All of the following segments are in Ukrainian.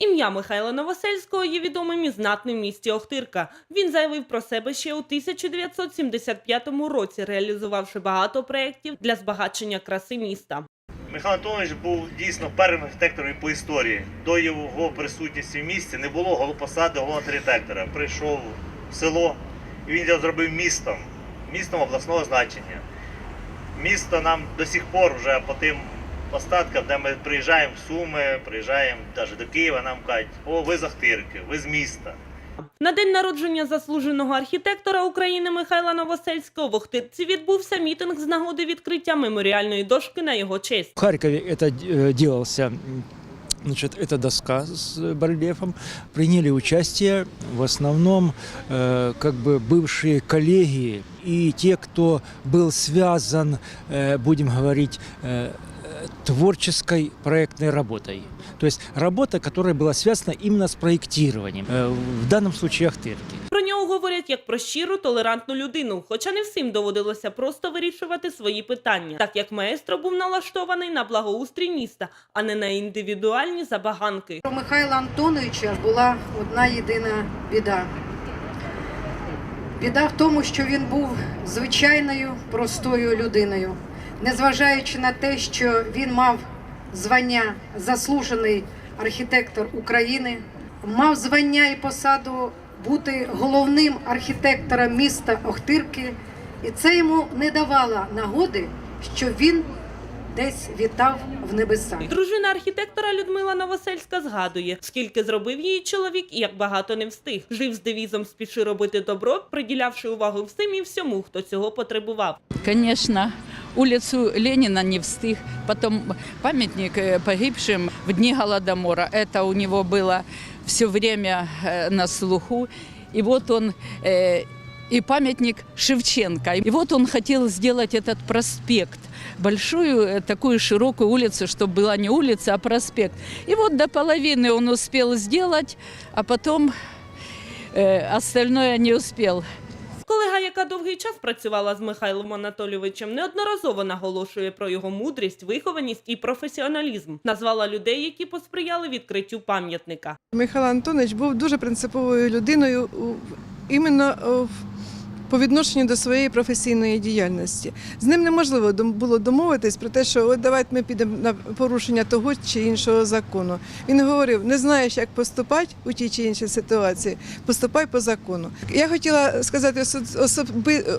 Ім'я Михайла Новосельського є відомим і знатним місті Охтирка. Він заявив про себе ще у 1975 році, реалізувавши багато проєктів для збагачення краси міста. Михайло Антонович був дійсно першим архітектором по історії. До його присутності в місті не було голопосади головного архітектора. Прийшов в село і він його зробив містом, містом обласного значення. Місто нам до сих пор вже по тим остаткам, де ми приїжджаємо в Суми, приїжджаємо навіть до Києва, нам кажуть, о, ви з Ахтирки, ви з міста. На день народження заслуженого архітектора України Михайла Новосельського в Охтирці відбувся мітинг з нагоди відкриття меморіальної дошки на його честь. В Харькове это э, делался, м, значит, эта доска с барельефом. Приняли участие в основном э, как бы бывшие коллеги и те, кто был связан, э, будем говорить, э, творческой проектной работой. То есть работа, которая была связана именно с проектированием. Э, В данном случае Ахтырки. Про нього говорять як про щиру, толерантну людину, хоча не всім доводилося просто вирішувати свої питання, так як маестро був налаштований на благоустрій міста, а не на індивідуальні забаганки. У Михайла Антоновича була одна єдина біда. Біда в тому, що він був звичайною простою людиною. Незважаючи на те, що він мав звання заслужений архітектор України, мав звання і посаду бути головним архітектором міста Охтирки, і це йому не давало нагоди, що він десь вітав в небесах. Дружина архітектора Людмила Новосельська згадує, скільки зробив її чоловік і як багато не встиг. Жив з девізом «Спіши робити добро», приділявши увагу всім і всьому, хто цього потребував. Конечно, улицу Ленина не встиг, потом памятник э, погибшим в дни Голодомора. Это у него было все время э, на слуху. И вот он э, и памятник Шевченко. И вот он хотел сделать этот проспект, большую такую широкую улицу, чтобы была не улица, а проспект. И вот до половины он успел сделать, а потом э, остальное не успел. Яка довгий час працювала з Михайлом Анатолійовичем, неодноразово наголошує про його мудрість, вихованість і професіоналізм. Назвала людей, які посприяли відкриттю пам'ятника. Михайло Антонович був дуже принциповою людиною іменно в- по відношенню до своєї професійної діяльності. З ним неможливо було домовитись про те, що от давайте ми підемо на порушення того чи іншого закону. Він говорив: не знаєш, як поступати у тій чи іншій ситуації, поступай по закону. Я хотіла сказати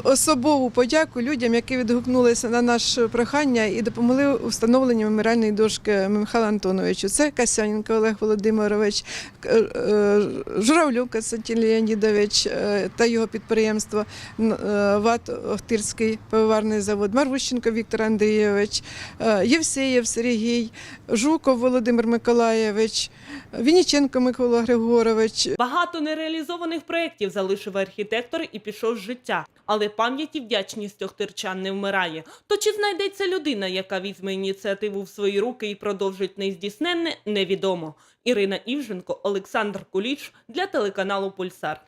особову подяку людям, які відгукнулися на наше прохання і допомогли у встановленні меморіальної дошки Михайла Антоновичу. Це Касяненко Олег Володимирович, е, Журавлюк Константин Леонідович е, та його підприємство ВАТ Охтирський пивоварний завод, Марвущенко Віктор Андрійович, е, Євсеєв Сергій, Жуков Володимир Миколаєвич, Вінниченко Микола Григорович, Багато нереалізованих проєктів залишив архітектор і пішов з життя. Але пам'ять і вдячність охтирчан не вмирає. То чи знайдеться людина, яка візьме ініціативу в свої руки і продовжить нездійсненне, невідомо. Ірина Івженко, Олександр Куліч для телеканалу Пульсар.